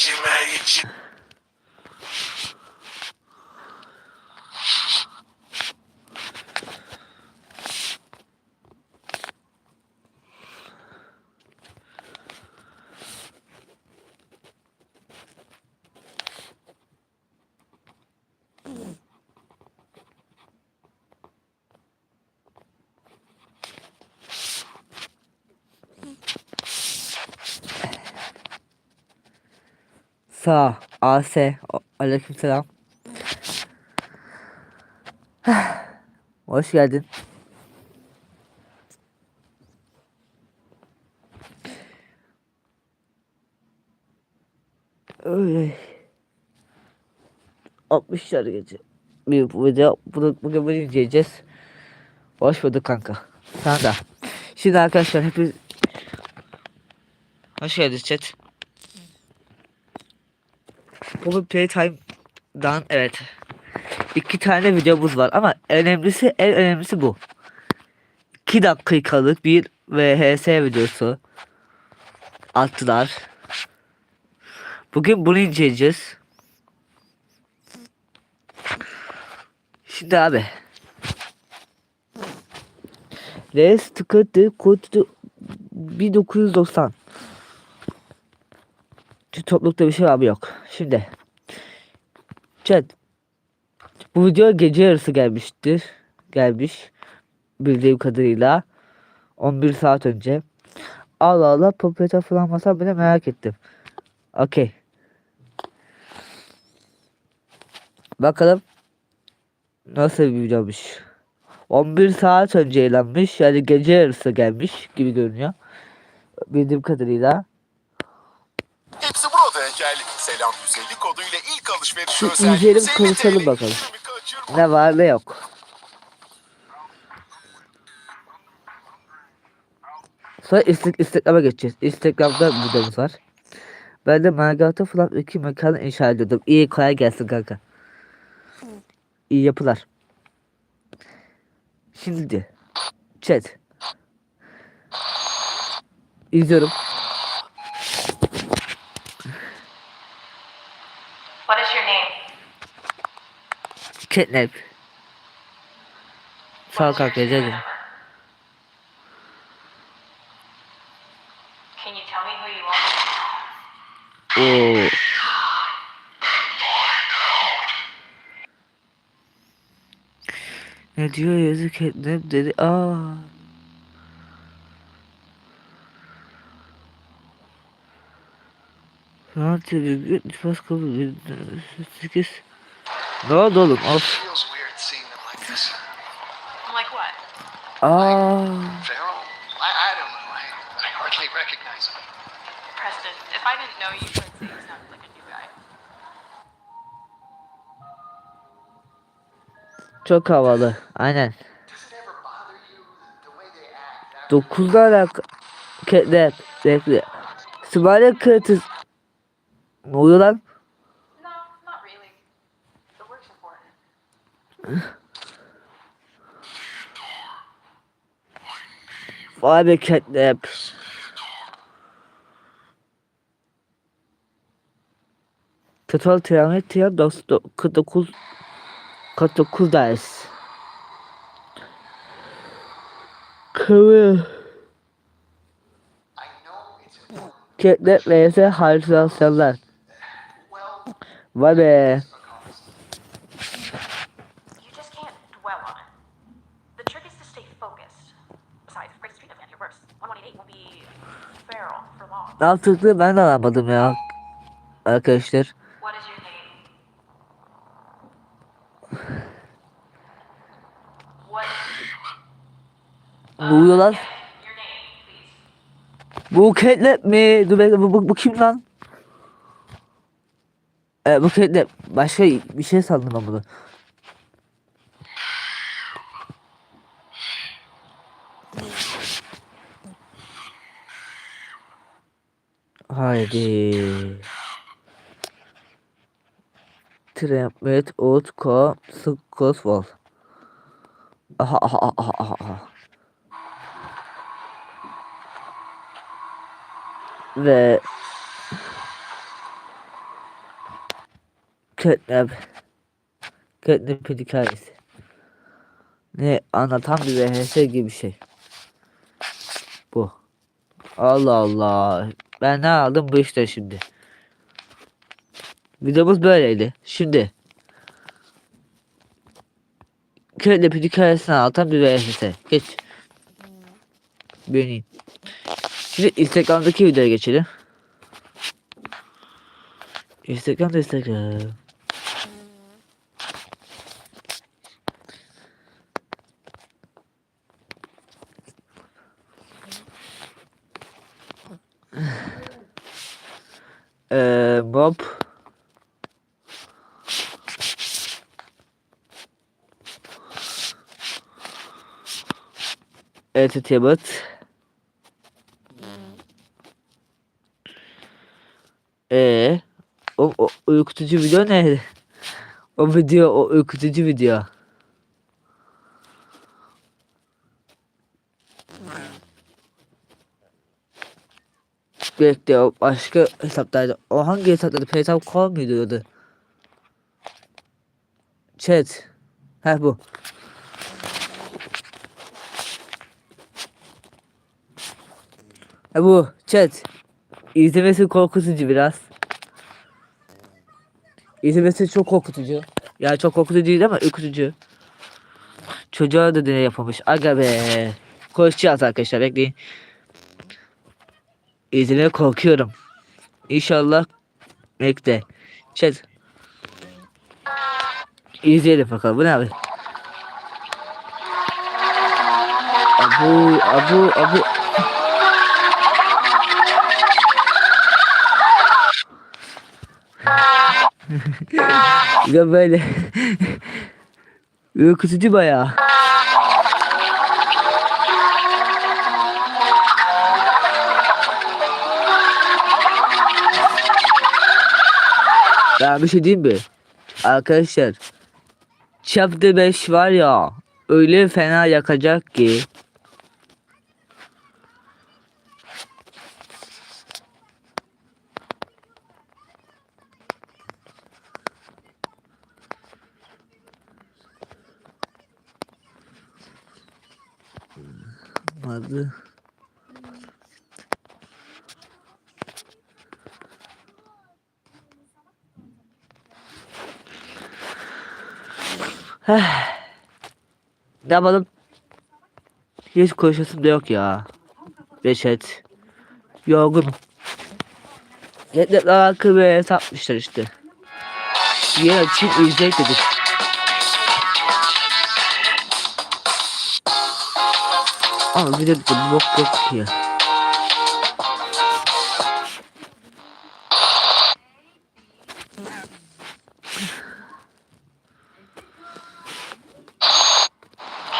içime içime. Sağ. AS. Aleykümselam. Hoş geldin. Öyle. 60 lira gece. Bir video bunu bugün bunu izleyeceğiz. Hoş bulduk kanka. Sana da. Şimdi arkadaşlar hepiniz Hoş geldiniz chat. Bugün Playtime'dan evet. iki tane videomuz var ama önemlisi en önemlisi bu. 2 dakikalık bir VHS videosu attılar. Bugün bunu inceleyeceğiz. Şimdi abi. Res tıkıdı kodu 1990. Toplulukta bir şey abi yok. Şimdi. Chat. Bu video gece yarısı gelmiştir. Gelmiş. Bildiğim kadarıyla. 11 saat önce. Allah Allah popüler falan masam bile merak ettim. Okey. Bakalım. Nasıl bir videomuş. 11 saat önce yayınlanmış. Yani gece yarısı gelmiş gibi görünüyor. Bildiğim kadarıyla. Gel. Selam 150 koduyla ilk alışveriş Şu özel. inceleyelim, 150 konuşalım bakalım. kaçırma. Ne var ne yok. Sonra istek, Instagram'a geçeceğiz. Instagram'da videomuz var. Ben de Margarita falan iki mekanı inşa ediyordum. İyi kolay gelsin kanka. İyi yapılar. Şimdi chat. İzliyorum. What is your name? Catnap. Sağ ol kanka rica ederim. Can you tell me who you are? Oo. Ne diyor yazık ettim dedi. Aa. Çok havalı. Aynen. Does it ever bother you the way they act? after- 9'da alaka. Catnap. Bekle. Smiley Curtis. Ne oluyor lan? No, not really. The work's important. Vay be Catnap. Total Triameter 49 49 ders. Kıvı. Catnap vs halüsinasyonlar. Vay be. You just can't dwell on it. The trick is to stay focused. Besides, Great Street event, you're worse. 1188 won't be feral for long. Ne yaptıklarını ben de anlamadım ya. Arkadaşlar. Ne oluyor lan? Bu Catnap mi? Dur bu, bu, bu kim lan? E, bu Catnap. Başka bir şey sandım ben bunu. Haydi. Trampet, Ko, Sık, Koswol. Aha aha aha aha aha. Ve Catnap. Catnap'in hikayesi. Ne anlatan bir VHS gibi bir şey. Bu. Allah Allah. Ben ne aldım bu işte şimdi. Videomuz böyleydi. Şimdi. Catnap'in hikayesini anlatan bir VHS. Geç. Beğeneyim. Şimdi Instagram'daki videoya geçelim. Instagram'da Instagram. Eee mob Entertainment Eee o, o ürkütücü video ne? O video o ürkütücü video. Bekle o başka hesaptaydı. O hangi hesaptaydı? Hesap call mıydı diyordu? Chat. Ha bu. Ha bu. Chat. İzlemesi korkutucu biraz. İzlemesi çok korkutucu. Ya çok korkutucu değil ama ürkütücü. Çocuğa da deney yapılmış. Aga be. Konuşacağız arkadaşlar bekleyin. İzlemeye korkuyorum. İnşallah bekle. Chat. İzleyelim bakalım. Bu ne abi? Abu, abu, abu. ya böyle. Ürkütücü bayağı. Ya bir şey diyeyim mi? Arkadaşlar. Chapter 5 var ya. Öyle fena yakacak ki. Vardı. Ne yapalım? Hiç konuşasım da yok ya. Reşet. Yorgunum. Yetlerle alakalı bir yere satmışlar işte. Yer açayım izleyek dedik. Ama bir de bok yok ki.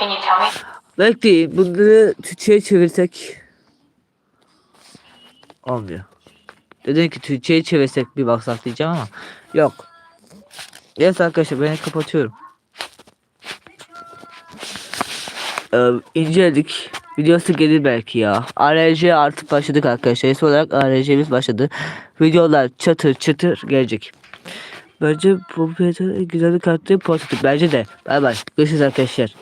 Can you tell me? Bekleyin bunları Türkçe'ye çevirsek olmuyor. Dedim ki Türkçe'ye çevirsek bir baksak diyeceğim ama yok. Yes arkadaşlar ben kapatıyorum. Ee, inceledik. Videosu gelir belki ya. ARC artık başladık arkadaşlar. Eski olarak ARC'miz başladı. Videolar çatır çatır gelecek. Bence bu güzel bir kartı portatif. Bence de. Bay bay. Görüşürüz arkadaşlar.